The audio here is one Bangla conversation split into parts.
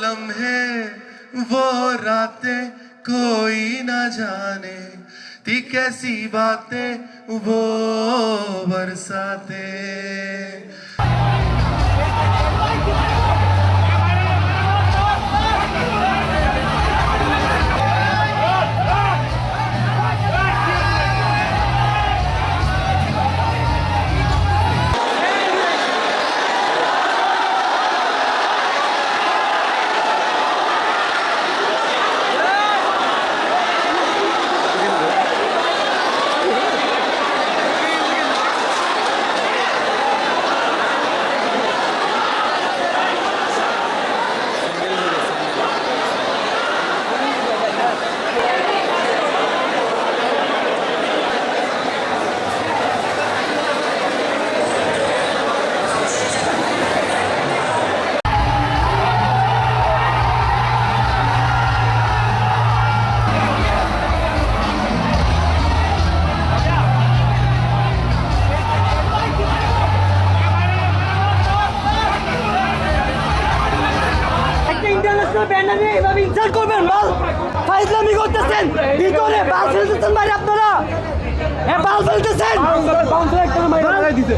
लम्हे वो रातें कोई ना जाने। थी कैसी बातें वो बरसाते। ইন্টারন্যাশনাল ব্যান্ড এভাবে ইনসাল্ট করবেন বল ফাইজলামি করতেছেন ভিতরে বাল ফেলতেছেন বাইরে আপনারা হ্যাঁ বাল ফেলতেছেন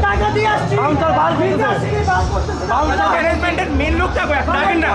টাকা দিয়ে আসছি বাউন্সার বাল ফেলতে আসছি বাল করতেছেন ম্যানেজমেন্টের মেন লোকটা কই না